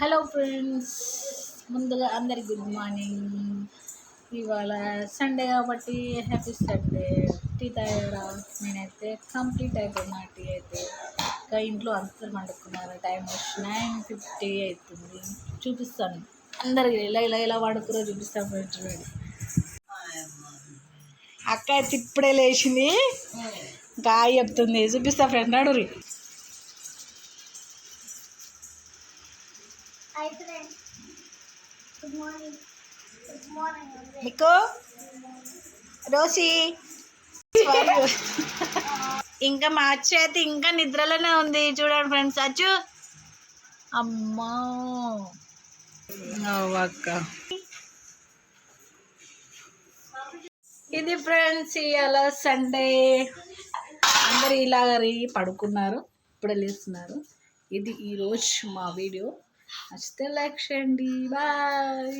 Hello friends ముందుగా అందరికి good morning. ఇవాళ సండే కాబట్టి హ్యాపీ సండే టీ తాగారా నేనైతే కంప్లీట్ అయిపోయిన టీ అయితే. ఇంకా ఇంట్లో అందరు పండుకున్నారు టైం వచ్చి నైన్ ఫిఫ్టీ అవుతుంది. చూపిస్తాను. అందరికి ఇలా ఇలా ఇలా వాడుకురో చూపిస్తాను ఫ్రెండ్స్ చూడండి. అక్క అయితే ఇప్పుడే లేచింది. గాయ చెప్తుంది. చూపిస్తా friend నడురి. Hi friends good morning good morning మీకు రోసి ఇంకా మా అచ్చు అయితే ఇంకా నిద్రలోనే ఉంది. చూడండి ఫ్రెండ్స్ అచ్చు? అమ్మా. అక్క ఇది ఫ్రెండ్స్ ఇవాళ సండే అందరు ఇలాగ పడుకున్నారు. ఇప్పుడే లేస్తున్నారు. ఇది ఈరోజు మా వీడియో. నచ్చితే లైక్ చేయండి బాయ్